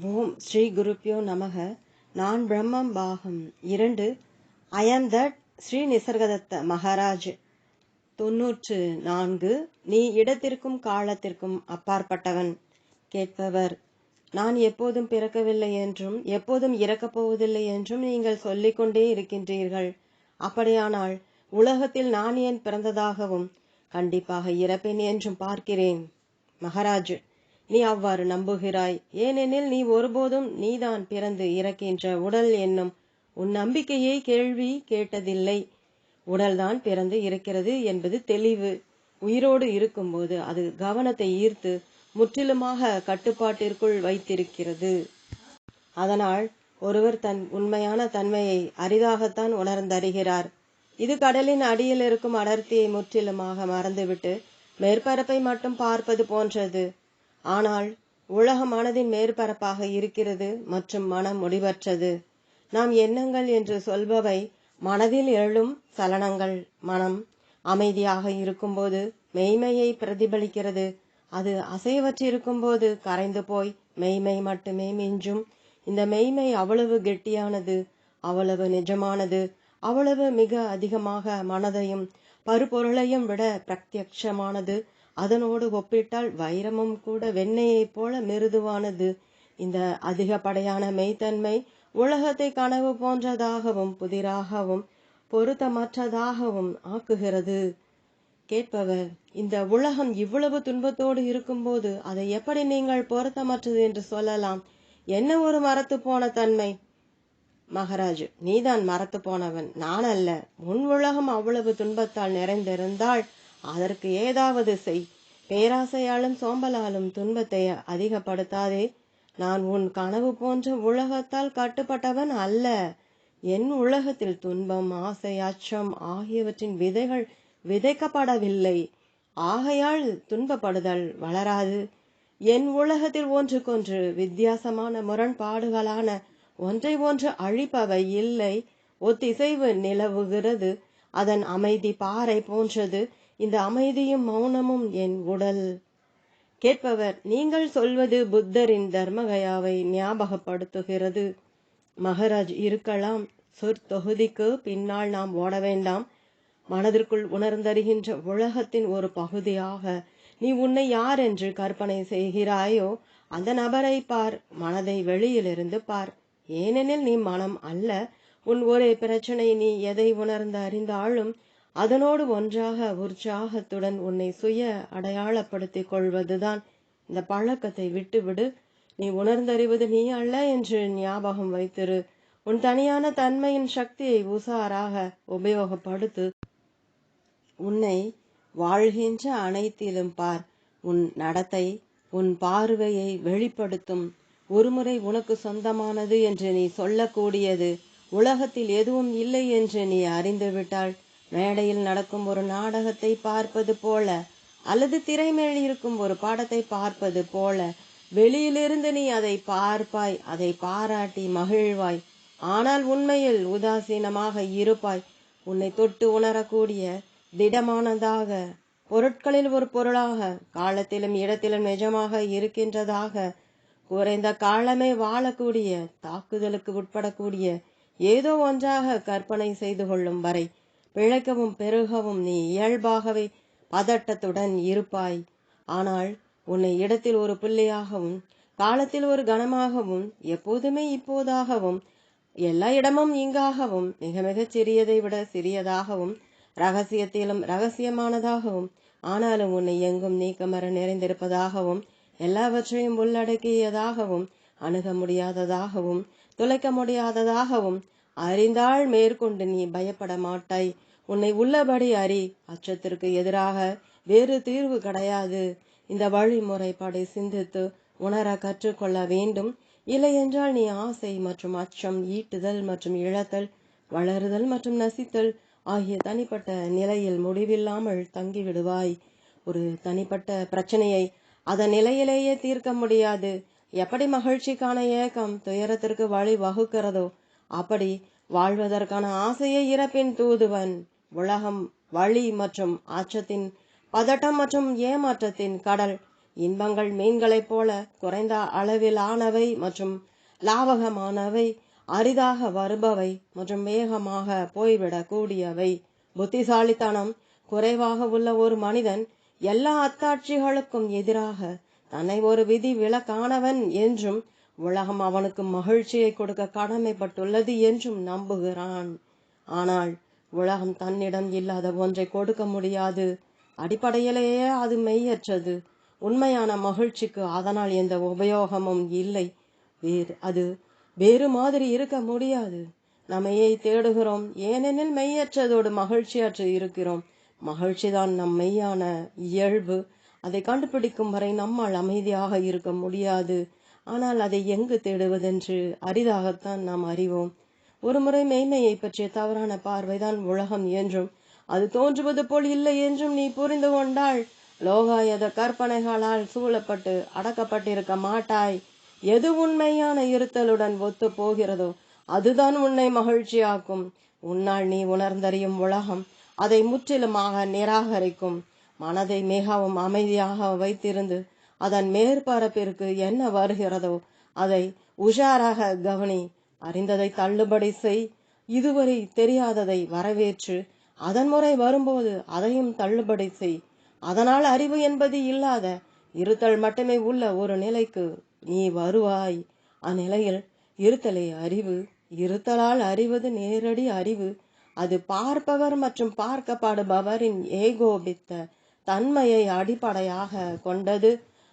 ஓம் ஸ்ரீ குருப்பியோ நமக. நான் பிரம்மம் பாகம் இரண்டு. ஐ ஆம் தட் ஸ்ரீ நிசர்கதத்த மகாராஜ். தொன்னூற்று நான்கு. நீ இடத்திற்கும் காலத்திற்கும் அப்பாற்பட்டவன். கேட்பவர் நான் எப்போதும் பிறக்கவில்லை என்றும் எப்போதும் இறக்கப் போவதில்லை என்றும் நீங்கள் சொல்லிக்கொண்டே இருக்கின்றீர்கள். அப்படியானால் உலகத்தில் நான் ஏன் பிறந்ததாகவும் கண்டிப்பாக இறப்பேன் என்றும் பார்க்கிறேன். மகாராஜ் நீ அவ்வாறு நம்புகிறாய். ஏனெனில் நீ ஒருபோதும் நீதான் பிறந்து இறக்கின்ற உடல் என்னும் உன் நம்பிக்கையை கேள்வி கேட்டதில்லை. உடல்தான் பிறந்து இருக்கிறது என்பது தெளிவு. உயிரோடு இருக்கும்போது அது கவனத்தை ஈர்த்து முற்றிலுமாக கட்டுப்பாட்டிற்குள் வைத்திருக்கிறது. அதனால் ஒருவர் தன் உண்மையான தன்மையை அரிதாகத்தான் உணர்ந்தறிகிறார். இது கடலின் அடியில் இருக்கும் அடர்த்தியை முற்றிலுமாக மறந்துவிட்டு மேற்பரப்பை மட்டும் பார்ப்பது போன்றது. ஆனால் உலக மனதின் மேற்பரப்பாக இருக்கிறது மற்றும் மனம் முடிவற்றது. நாம் எண்ணங்கள் என்று சொல்பவை மனதில் எழும் சலனங்கள். மனம் அமைதியாக இருக்கும்போது மெய்மையை பிரதிபலிக்கிறது. அது அசைவற்றிருக்கும்போது கரைந்து போய் மெய்மை மட்டுமே மிஞ்சும். இந்த மெய்மை அவ்வளவு கெட்டியானது அவ்வளவு நிஜமானது அவ்வளவு மிக அதிகமாக மனதையும் பருப்பொருளையும் விட பிரத்யக்ஷமானது அதனோடு ஒப்பிட்டால் வைரமும் கூட வெண்ணெயைப் போல மிருதுவானது. இந்த அதிகப்படையான மெய்த்தன்மை உலகத்தை கனவு போன்றதாகவும் புதிராகவும் பொருத்தமற்றதாகவும் ஆக்குகிறது. கேட்பவர் இந்த உலகம் இவ்வளவு துன்பத்தோடு இருக்கும்போது அதை எப்படி நீங்கள் பொருத்தமற்றது என்று சொல்லலாம்? என்ன ஒரு மரத்து போன தன்மை? மகாராஜ் நீதான் மரத்து போனவன். நான் அல்ல உன் உலகம் அவ்வளவு துன்பத்தால் நிறைந்திருந்தால் அதற்கு ஏதாவது செய். பேராசையாலும் சோம்பலாலும் துன்பத்தை அதிகப்படுத்தாதே. நான் உன் கனவு போன்ற உலகத்தால் கட்டுப்பட்டவன் அல்ல. என் உலகத்தில் துன்பம் ஆசை அச்சம் ஆகியவற்றின் விதைகள் விதைக்கப்படவில்லை. ஆகையால் துன்பப்படுதல் வளராது. என் உலகத்தில் ஒன்றுக்கொன்று வித்தியாசமான முரண்பாடுகளான ஒன்றை ஒன்று அழிப்பவை இல்லை. ஒத்திசைவு நிலவுகிறது. அதன் அமைதி பாறை போன்றது. இந்த அமைதியும் மௌனமும் என் உடல். கேட்பவர் நீங்கள் சொல்வது புத்தரின் தர்மகயாவை ஞாபகப்படுத்துகிறது. மகராஜ் இருக்கலாம். சொற்தொகுதிக்கு பின்னால் நாம் ஓட வேண்டாம். மனதிற்குள் உணர்ந்தறிகின்ற உலகத்தின் ஒரு பகுதியாக நீ உன்னை யார் என்று கற்பனை செய்கிறாயோ அந்த நபரை பார். மனதை வெளியிலிருந்து பார். ஏனெனில் நீ மனம் அல்ல. உன் ஒரே பிரச்சனை நீ எதை உணர்ந்து அறிந்தாலும் அதனோடு ஒன்றாக உற்சாகத்துடன் உன்னை சுய அடையாளப்படுத்திக் கொள்வதுதான் இந்த பழக்கத்தை விட்டுவிடு. நீ உணர்ந்தறிவது நீ அல்ல என்று ஞாபகம் வைத்திரு. உன் தனியான தன்மையின் சக்தியை உசாராக உபயோகப்படுத்து. உன்னை வாழ்கின்ற அனைத்திலும் பார். உன் நடத்தை உன் பார்வையை வெளிப்படுத்தும். ஒருமுறை உனக்கு சொந்தமானது என்று நீ சொல்லக்கூடியது உலகத்தில் எதுவும் இல்லை என்று நீ அறிந்துவிட்டாள் மேடையில் நடக்கும் ஒரு நாடகத்தை பார்ப்பது போல அல்லது திரைமேல் இருக்கும் ஒரு பாடத்தை பார்ப்பது போல வெளியிலிருந்து நீ அதை பார்ப்பாய் அதை பாராட்டி மகிழ்வாய். ஆனால் உண்மையில் உதாசீனமாக இருப்பாய். உன்னை தொட்டு உணரக்கூடிய திடமானதாக பொருட்களில் ஒரு பொருளாக காலத்திலும் இடத்திலும் நிஜமாக இருக்கின்றதாக குறைந்த காலமே வாழக்கூடிய தாக்குதலுக்கு உட்படக்கூடிய ஏதோ ஒன்றாக கற்பனை செய்து கொள்ளும் வரை பிழைக்கவும் பெருகவும் நீ இயல்பாகவே பதட்டத்துடன் இருப்பாய். ஆனால் உன்னை இடத்தில் ஒரு பிள்ளையாகவும் காலத்தில் ஒரு கனமாகவும் எப்போதுமே இப்போதாகவும் எல்லா இடமும் இங்காகவும் மிக மிகச் சிறியதை விட சிறியதாகவும் ரகசியத்திலும் ரகசியமானதாகவும் ஆனாலும் உன்னை எங்கும் நீக்கமர நிறைந்திருப்பதாகவும் எல்லாவற்றையும் உள்ளடக்கியதாகவும் அணுக முடியாததாகவும் துளைக்க முடியாததாகவும் அறிந்தால் மேற்கொண்டு நீ பயப்பட மாட்டாய். உன்னை உள்ளபடி அறி. அச்சத்திற்கு எதிராக வேறு தீர்வு கிடையாது. இந்த வழிமுறைப்படி சிந்தித்து உணர கற்றுக்கொள்ள வேண்டும். இல்லையென்றால் நீ ஆசை மற்றும் அச்சம் ஈட்டுதல் மற்றும் இழத்தல் வளருதல் மற்றும் நசித்தல் ஆகிய தனிப்பட்ட நிலையில் முடிவில்லாமல் தங்கிவிடுவாய். ஒரு தனிப்பட்ட பிரச்சனையை அதன் நிலையிலேயே தீர்க்க முடியாது. எப்படி மகிழ்ச்சிக்கான ஏக்கம் துயரத்திற்கு வழி வகுக்கிறதோ அப்படி வாழ்வதற்கான ஆசையை இறப்பின் தூதுவன். உலகம் வழி மற்றும் அச்சத்தின் பதட்டம் மற்றும் ஏமாற்றத்தின் கடல். இன்பங்கள் மீன்களைப் போல குறைந்த அளவிலானவை மற்றும் லாவகமானவை அரிதாக வருபவை மற்றும் வேகமாக போய்விடக்கூடியவை. புத்திசாலித்தனம் குறைவாக உள்ள ஒரு மனிதன் எல்லா அத்தாட்சிகளுக்கும் எதிராக தன்னை ஒரு விதி விலக்கானவன் என்றும் உலகம் அவனுக்கு மகிழ்ச்சியை கொடுக்க கடமைப்பட்டுள்ளது என்றும் நம்புகிறான். ஆனால் உலகம் தன்னிடம் இல்லாத ஒன்றை கொடுக்க முடியாது. அடிப்படையிலேயே அது மெய்யற்றது. உண்மையான மகிழ்ச்சிக்கு அதனால் எந்த உபயோகமும் இல்லை. வேறு அது வேறு மாதிரி இருக்க முடியாது. நம்மையை தேடுகிறோம். ஏனெனில் மெய்யற்றதோடு மகிழ்ச்சியற்று இருக்கிறோம். மகிழ்ச்சிதான் நம் மெய்யான இயல்பு. அதை கண்டுபிடிக்கும் வரை நம்மால் அமைதியாக இருக்க முடியாது. ஆனால் அதை எங்கு தேடுவதென்று அரிதாகத்தான் நாம் அறிவோம். ஒருமுறை மெய்மையை பற்றிய தவறான பார்வைதான் உலகம் என்றும் அது தோன்றுவது போல் இல்லை என்றும் நீ புரிந்து கொண்டால் லோகாயத கற்பனைகளால் சூழப்பட்டு அடக்கப்பட்டிருக்க மாட்டாய். எது உண்மையான இருத்தலுடன் ஒத்து போகிறதோ அதுதான் உன்னை மகிழ்ச்சியாக்கும். உன்னால் நீ உணர்ந்தறியும் உலகம் அதை முற்றிலுமாக நிராகரிக்கும். மனதை மிகவும் அமைதியாக வைத்திருந்து அதன் மேற்பரப்பிற்கு என்ன வருகிறதோ அதை உஷாராக கவனி. அறிந்ததை தள்ளுபடி செய். இதுவரை தெரியாததை வரவேற்று. அதன் முறை வரும்போது அதையும் தள்ளுபடி செய். அதனால் அறிவு என்பது இல்லாத இருத்தல் மட்டுமே உள்ள ஒரு நிலைக்கு நீ வருவாய். அந்நிலையில் இருத்தலை அறிவு. இருத்தலால் அறிவது நேரடி அறிவு. அது பார்ப்பவர் மற்றும் பார்க்கப்படுபவரின் ஏகோபித்த தன்மையை அடிப்படையாக கொண்டது.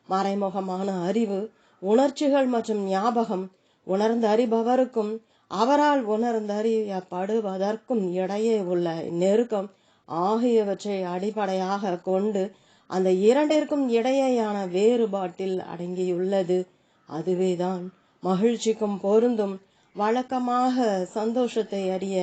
மறைமுகமான அறிவு உணர்ச்சிகள் மற்றும் ஞாபகம் உணர்ந்தறிபவருக்கும் அவரால் உணர்ந்தறியப்படுவதற்கும் இடையே உள்ள நெருக்கம் ஆகியவற்றை அடிப்படையாக கொண்டு அந்த இரண்டிற்கும் இடையேயான வேறுபாட்டில் அடங்கியுள்ளது. அதுவேதான் மகிழ்ச்சிக்கும் பொருந்தும் வழக்கமாக சந்தோஷத்தை அறிய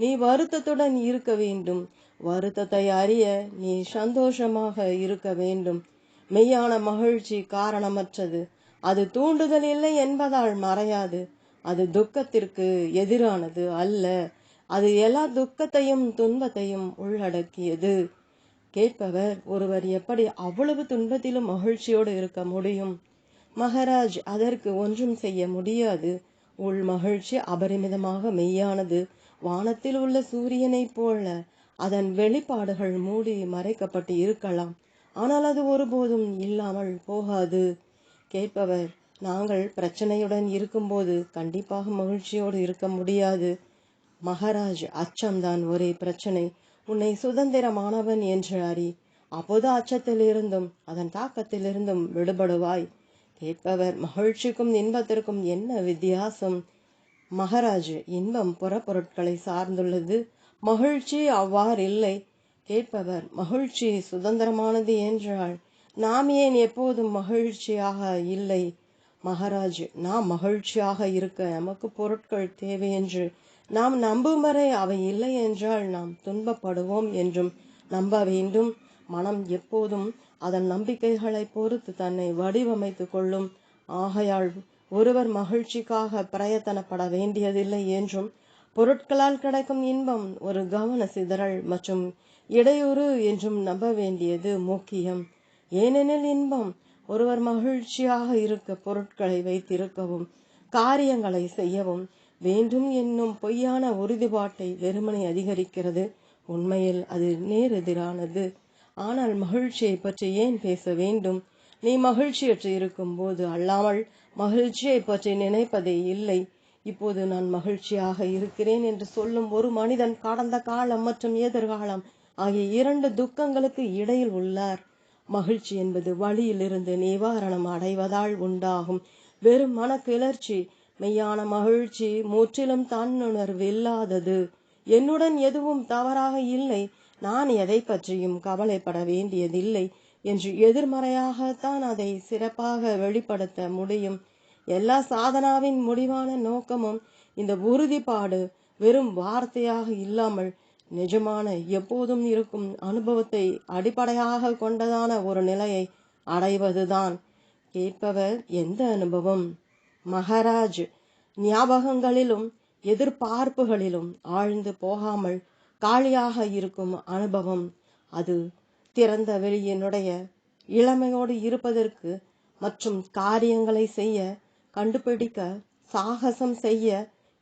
நீ வருத்தத்துடன் இருக்க வேண்டும். வருத்தத்தை அறிய நீ சந்தோஷமாக இருக்க வேண்டும். மெய்யான மகிழ்ச்சி காரணமற்றது. அது தூண்டுதல் இல்லை என்பதால் மறையாது. அது துக்கத்திற்கு எதிரானது அல்ல. அது எல்லா துக்கத்தையும் துன்பத்தையும் உள்ளடக்கியது. கேட்பவர் ஒருவர் எப்படி அவ்வளவு துன்பத்திலும் மகிழ்ச்சியோடு இருக்க முடியும்? மகராஜ் அதற்கு ஒன்றும் செய்ய முடியாது. உள் மகிழ்ச்சி அபரிமிதமாக மெய்யானது. வானத்தில் உள்ள சூரியனைப் போல அதன் வெளிப்பாடுகள் மூடி மறைக்கப்பட்டு இருக்கலாம். ஆனால் அது ஒருபோதும் இல்லாமல் போகாது. கேட்பவர் நாங்கள் பிரச்சனையுடன் இருக்கும்போது கண்டிப்பாக மகிழ்ச்சியோடு இருக்க முடியாது. மகாராஜ் அச்சம்தான் ஒரே பிரச்சனை. உன்னை சுதந்திரமானவன் என்று அறி. அப்போது அச்சத்திலிருந்தும் அதன் தாக்கத்திலிருந்தும் விடுபடுவாய். கேட்பவர் மகிழ்ச்சிக்கும் இன்பத்திற்கும் என்ன வித்தியாசம்? மகாராஜ் இன்பம் புறப்பொருட்களை சார்ந்துள்ளது. மகிழ்ச்சி அவ்வாறில்லை. கேட்பவர் மகிழ்ச்சி சுதந்திரமானது என்றால் நாம் ஏன் எப்போதும் மகிழ்ச்சியாக இல்லை? மகாராஜ் நாம் மகிழ்ச்சியாக இருக்க நமக்கு பொருட்கள் தேவை என்று நாம் நம்பும் வரை அவை இல்லை என்றால் நாம் துன்பப்படுவோம் என்றும் நம்ப வேண்டும். மனம் எப்போதும் அதன் நம்பிக்கைகளை பொறுத்து தன்னை வடிவமைத்து கொள்ளும். ஆகையால் ஒருவர் மகிழ்ச்சிக்காக பிரயத்தனப்பட வேண்டியதில்லை என்றும் பொருட்களால் கிடைக்கும் இன்பம் ஒரு கவன சிதறல் மற்றும் இடையூறு என்றும் நம்ப வேண்டியது முக்கியம். ஏனெனில் இன்பம் ஒருவர் மகிழ்ச்சியாக இருக்க பொருட்களை வைத்திருக்கவும் காரியங்களை செய்யவும் வேண்டும் என்னும் பொய்யான உறுதிப்பாட்டை வெறுமனை அதிகரிக்கிறது. உண்மையில் அது நேரெதிரானது. ஆனால் மகிழ்ச்சியை பற்றி ஏன் பேச வேண்டும்? நீ மகிழ்ச்சியற்று இருக்கும் போது அல்லாமல் மகிழ்ச்சியை பற்றி நினைப்பதே இல்லை. இப்போது நான் மகிழ்ச்சியாக இருக்கிறேன் என்று சொல்லும் ஒரு மனிதன் கடந்த காலம் மற்றும் எதிர்காலம் ஆகிய இரண்டு துக்கங்களுக்கு இடையில் உள்ளார். மகிழ்ச்சி என்பது வழியிலிருந்து நிவாரணம் அடைவதால் உண்டாகும். வெறும் மன கிளர்ச்சி மெய்யான மகிழ்ச்சி முற்றிலும் தன்னுணர்வு இல்லாதது என்னுடன் எதுவும் தவறாக இல்லை. நான் எதை பற்றியும் கவலைப்பட வேண்டியதில்லை என்று எதிர்மறையாகத்தான் அதை சிறப்பாக வெளிப்படுத்த முடியும். எல்லா சாதனாவின் முடிவான நோக்கமும் இந்த உறுதிப்பாடு வெறும் வார்த்தையாக இல்லாமல் நிஜமான எப்போதும் இருக்கும் அனுபவத்தை அடிப்படையாக கொண்டதான ஒரு நிலையை அடைவதுதான். கேட்பவர் எந்த அனுபவம்? மகாராஜ் ஞாபகங்களிலும் எதிர்பார்ப்புகளிலும் ஆழ்ந்து போகாமல் காலியாக இருக்கும் அனுபவம் அது. திறந்த வெளியினுடைய இளமையோடு இருப்பதற்கு மற்றும் காரியங்களை செய்ய கண்டுபிடிக்க சாகசம் செய்ய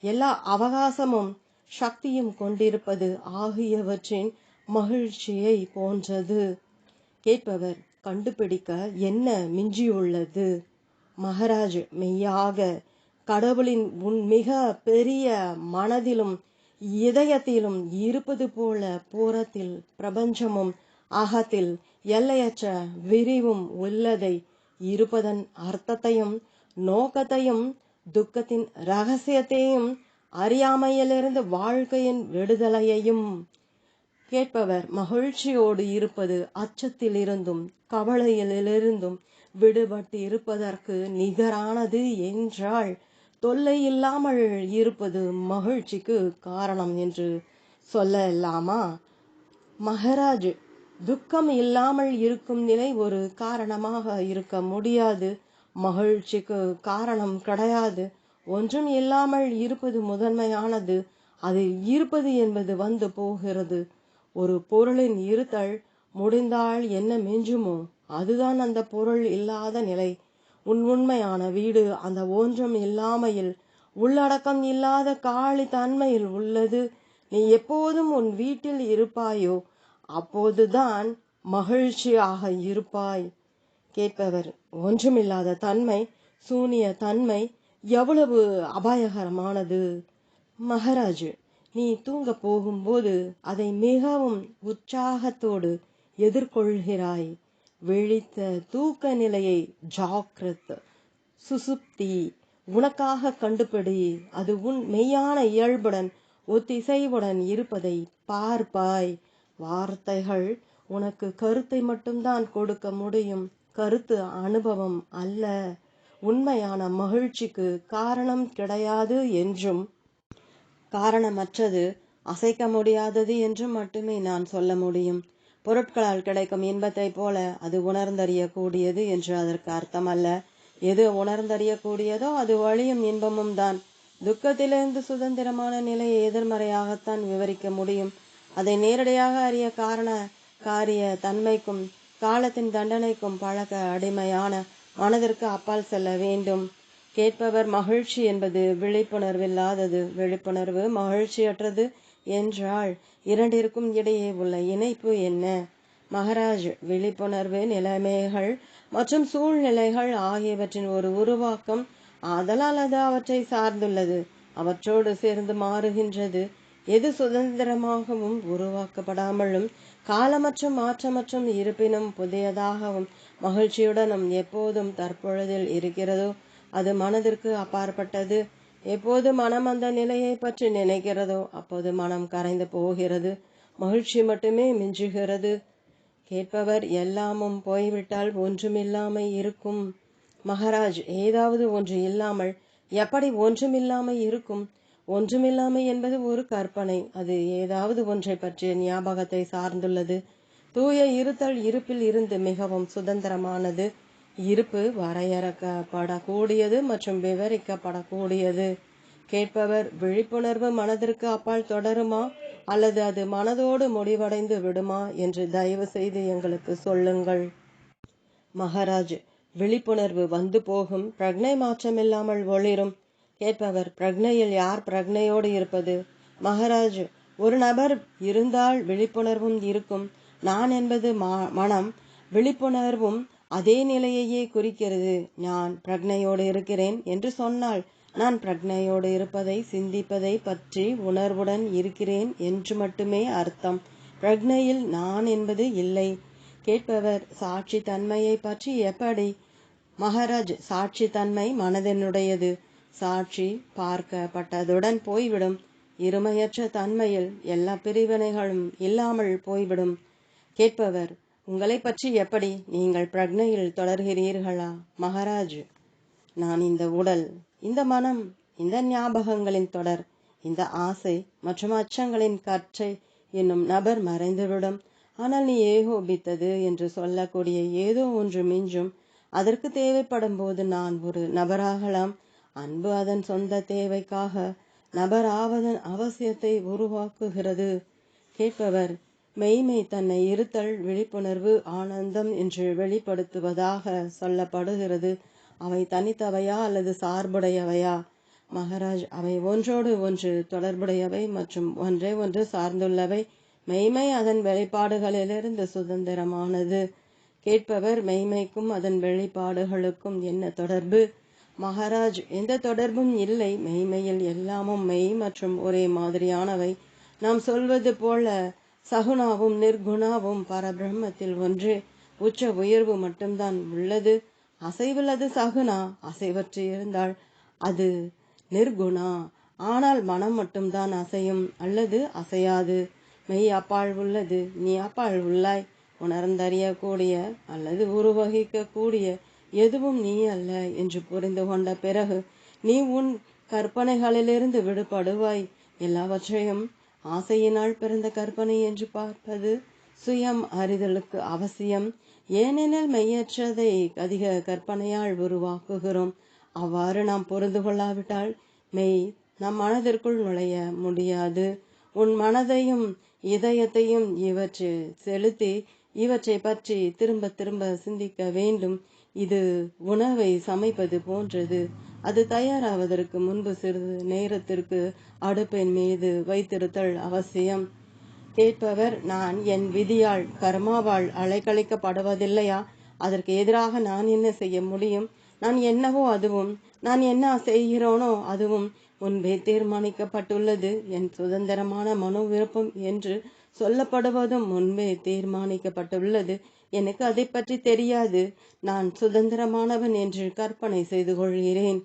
எல்லா அவகாசமும் சக்தியும் கொண்டிருப்பது ஆகியவற்றின் மகிழ்ச்சியை போன்றது. கேட்பவர் கண்டுபிடிக்க என்ன மிஞ்சியுள்ளது? மகராஜ் மெய்யாக கடவுளின் உன் மிக பெரிய மனதிலும் இதயத்திலும் இருப்பது போல பூரத்தில் பிரபஞ்சமும் அகத்தில் எல்லையற்ற விரிவும் உள்ளதை இருப்பதன் அர்த்தத்தையும் நோக்கத்தையும் துக்கத்தின் ரகசியத்தையும் அறியாமையிலிருந்து வாழ்க்கையின் விடுதலையையும் கேட்பவர். மகிழ்ச்சியோடு இருப்பது அச்சத்திலிருந்தும் கவலையிலிருந்தும் விடுபட்டு இருப்பதற்கு நிகரானது என்றால் தொல்லை இல்லாமல் இருப்பது மகிழ்ச்சிக்கு காரணம் என்று சொல்லலாமா? மகராஜ் துக்கம் இல்லாமல் இருக்கும் நிலை ஒரு காரணமாக இருக்க முடியாது. மகிழ்ச்சிக்கு காரணம் கிடையாது. ஒன்றும் இல்லாமல் இருப்பது முதன்மையானது. அதில் இருப்பது என்பது வந்து போகிறது. ஒரு பொருளின் இருத்தல் முடிந்தால் என்ன மிஞ்சுமோ அதுதான் அந்த பொருள் இல்லாத நிலை. உன் உண்மையான வீடு அந்த ஒன்றும் இல்லாமையில் உள்ளடக்கம் இல்லாத காளி தன்மையில் உள்ளது. நீ எப்போதும் உன் வீட்டில் இருப்பாயோ அப்போதுதான் மகிழ்ச்சியாக இருப்பாய். கேட்பவர் ஒன்றுமில்லாத தன்மை சூனிய தன்மை எவ்வளவு அபாயகரமானது. மகாராஜ் நீ தூங்க போகும்போது அதை மிகவும் உற்சாகத்தோடு எதிர்கொள்கிறாய். விழித்த தூக்க நிலையை ஜாக்கிரத் சுசுப்தி உனக்காக கண்டுபிடி. அது உன் மெய்யான இயல்புடன் ஒத்திசைவுடன் இருப்பதை பார்ப்பாய். வார்த்தைகள் உனக்கு கருத்தை மட்டும்தான் கொடுக்க முடியும். கருத்து அனுபவம் அல்ல. உண்மையான மகிழ்ச்சிக்கு காரணம் கிடையாது என்றும் காரணமற்றது அசைக்க முடியாதது என்றும் மட்டுமே நான் சொல்ல முடியும். பொருட்களால் கிடைக்கும் இன்பத்தைப் போல அது உணர்ந்தறியக்கூடியது என்று அதற்கு அர்த்தம் அல்ல எது உணர்ந்தறியக்கூடியதோ அது வழியும் இன்பமும் தான். துக்கத்திலிருந்து சுதந்திரமான நிலையை எதிர்மறையாகத்தான் விவரிக்க முடியும். அதை நேரடியாக அறிய காரண காரிய தன்மைக்கும் காலத்தின் தண்டனைக்கும் பழக்க அடிமையான மனதிற்கு அப்பால் செல்ல வேண்டும். கேட்பவர் மகிழ்ச்சி என்பது விழிப்புணர்வில்லாதது. விழிப்புணர்வு மகிழ்ச்சியற்றது என்றால் இரண்டிற்கும் இடையே உள்ள இணைப்பு என்ன? மகாராஜ் விழிப்புணர்வு நிலைமைகள் மற்றும் சூழ்நிலைகள் ஆகியவற்றின் ஒரு உருவாக்கம் ஆதலால் அது அவற்றை சார்ந்துள்ளது. அவற்றோடு சேர்ந்து மாறுகின்றது. எது சுதந்திரமாகவும் உருவாக்கப்படாமலும் காலமற்றும் மாற்றமற்றும் இருப்பினும் புதியதாகவும் மகிழ்ச்சியுடனும் எப்போதும் தற்பொழுதில் இருக்கிறதோ அது மனதிற்கு அப்பாற்பட்டது. எப்போது மனம் அந்த நிலையை பற்றி நினைக்கிறதோ அப்போது மனம் கரைந்து போகிறது. மகிழ்ச்சி மட்டுமே மிஞ்சுகிறது. கேட்பவர் எல்லாமும் போய்விட்டால் ஒன்றுமில்லாமல் இருக்கும். மகாராஜ் ஏதாவது ஒன்று இல்லாமல் எப்படி ஒன்றுமில்லாமல் இருக்கும்? ஒன்றுமில்லாமை என்பது ஒரு கற்பனை. அது ஏதாவது ஒன்றை பற்றிய ஞாபகத்தை சார்ந்துள்ளது. தூய இருத்தல் இருப்பில் இருந்து மிகவும் சுதந்திரமானது. இருப்பு வரையறுக்கப்படக்கூடியது மற்றும் விவரிக்கப்படக்கூடியது. கேட்பவர் விழிப்புணர்வு மனதிற்கு அப்பால் தொடருமா? அல்லது அது மனதோடு முடிவடைந்து விடுமா என்று தயவு செய்து எங்களுக்கு சொல்லுங்கள். மகாராஜ் விழிப்புணர்வு வந்து போகும். பிரக்னை மாற்றமில்லாமல் ஒளிரும். கேட்பவர் பிரக்னையில் யார் பிரக்னையோடு இருப்பது? மகராஜ் ஒரு நபர் இருந்தால் விழிப்புணர்வும் இருக்கும். நான் என்பது மனம் விழிப்புணர்வும் அதே நிலையையே குறிக்கிறது. நான் பிரக்னையோடு இருக்கிறேன் என்று சொன்னால் நான் பிரக்னையோடு இருப்பதை சிந்திப்பதை பற்றி உணர்வுடன் இருக்கிறேன் என்று மட்டுமே அர்த்தம். பிரக்னையில் நான் என்பது இல்லை. கேட்பவர் சாட்சி தன்மையை பற்றி எப்படி? மகாராஜ் சாட்சி தன்மை மனதினுடையது. சாட்சி பார்க்கப்பட்டதுடன் போய்விடும். இருமையற்ற தன்மையில் எல்லா பிரிவினைகளும் இல்லாமல் போய்விடும். கேட்பவர் உங்களை பற்றி எப்படி நீங்கள் பிரக்னையில் தொடர்கிறீர்களா மகாராஜ்? நான் இந்த உடல் இந்த மனம் இந்த ஞாபகங்களின் தொடர் இந்த ஆசை மற்றும் அச்சங்களின் கற்றை என்னும் நபர் மறைந்துவிடும். ஆனால் நீ ஏகோபித்தது என்று சொல்லக்கூடிய ஏதோ ஒன்று மிஞ்சும். அதற்கு தேவைப்படும் போது நான் ஒரு நபராகலாம். அன்பு அதன் சொந்த தேவைக்காக நபர் ஆவதன் அவசியத்தை உருவாக்குகிறது. கேட்பவர் மெய்மை தன்னை இருத்தல் விழிப்புணர்வு ஆனந்தம் என்று வெளிப்படுத்துவதாக சொல்லப்படுகிறது. அவை தனித்தவையா அல்லது சார்புடையவையா? மகாராஜ் அவை ஒன்றோடு ஒன்று தொடர்புடையவை மற்றும் ஒன்றே ஒன்று சார்ந்துள்ளவை. மெய்மை அதன் வெளிப்பாடுகளிலிருந்து சுதந்திரமானது. கேட்பவர் மெய்மைக்கும் அதன் வெளிப்பாடுகளுக்கும் என்ன தொடர்பு? மகாராஜ் எந்த தொடர்பும் இல்லை. மெய்மையில் எல்லாமும் மெய் மற்றும் ஒரே மாதிரியானவை. நாம் சொல்வது போல சகுனாவும் நிர்குணாவும் பரபிரம்மத்தில் ஒன்று. உச்ச உயர்வு மட்டும்தான் உள்ளது. அசைவுள்ளது சகுனா அசைவற்று இருந்தால் அது நிர்குணா. ஆனால் மனம் மட்டும்தான் அசையும். அல்லது அசையாது. மெய் அப்பால் உள்ளது. நீ அப்பால் உள்ளாய். உணர்ந்தறியக்கூடிய அல்லது உருவகிக்கக்கூடிய எதுவும் நீ அல்ல என்று புரிந்து கொண்ட பிறகு நீ உன் கற்பனைகளிலிருந்து விடுபடுவாய். எல்லாவற்றையும் ஆசையினால் பிறந்த கற்பனை என்று பார்ப்பது சுயம் அறிதலுக்கு அவசியம். ஏனெனில் மெய்யற்றதை அதிக கற்பனையால் உருவாக்குகிறோம். அவ்வாறு நாம் புரிந்து கொள்ளாவிட்டால் மெய் நம் மனதிற்குள் நுழைய முடியாது. உன் மனதையும் இதயத்தையும் இவற்றில் செலுத்தி இவற்றை பற்றி திரும்ப திரும்ப சிந்திக்க வேண்டும். இது உணவை சமைப்பது போன்றது. அது தயாராவதற்கு முன்பு சிறிது நேரத்திற்கு அடுப்பின் மீது வைத்திருத்தல் அவசியம். கேட்பவர் நான் என் விதியால் கர்மாவால் அலைக்கழிக்கப்படுவதில்லையா? அதற்கு எதிராக நான் என்ன செய்ய முடியும்? நான் என்னவோ அதுவும் நான் என்ன செய்கிறோனோ அதுவும் முன்பே தீர்மானிக்கப்பட்டுள்ளது. என் சுதந்திரமான மனோ விருப்பம் என்று சொல்லப்படுவதும் முன்பே தீர்மானிக்கப்பட்டுள்ளது. எனக்கு அதை பற்றி தெரியாது. நான் சுதந்திரமானவன் என்று கற்பனை செய்து கொள்கிறேன்.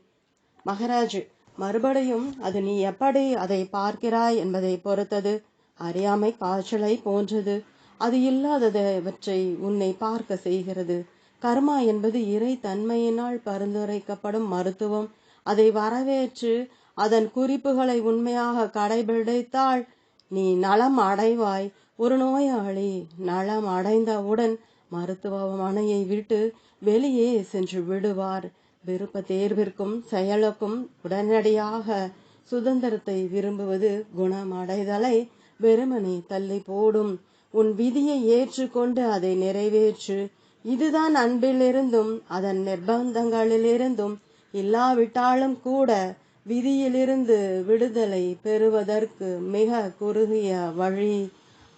மகராஜ் மறுபடியும் அது நீ எப்படி அதை பார்க்கிறாய் என்பதை பொறுத்தது. அறியாமை காய்ச்சலை போன்றது. அது இல்லாததவற்றை உன்னை பார்க்க செய்கிறது. கர்மா என்பது இறை தன்மையினால் பரிந்துரைக்கப்படும் மருத்துவம். அதை வரவேற்று அதன் குறிப்புகளை உண்மையாக கடைபிடித்தால் நீ நலம் அடைவாய். ஒரு நோயாளி நலம் அடைந்தவுடன் மருத்துவமனையை விட்டு வெளியே சென்று விடுவார். விருப்ப தேர்விற்கும் செயலுக்கும் உடனடியாக சுதந்திரத்தை விரும்புவது குணமடைதலை வெறுமனே தள்ளி போடும். உன் விதியை ஏற்றுக்கொண்டு அதை நிறைவேற்று. இதுதான் அன்பிலிருந்தும் அதன் நிர்பந்தங்களிலிருந்தும் இல்லாவிட்டாலும் கூட விதியிலிருந்து விடுதலை பெறுவதற்கு மிக குறுகிய வழி.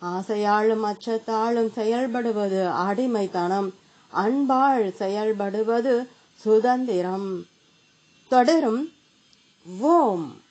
ஆசையாளும் அச்சத்தாலும் செயல்படுவது அடிமைத்தனம். அன்பால் செயல்படுவது சுதந்திரம். தொடரும். ஓம்.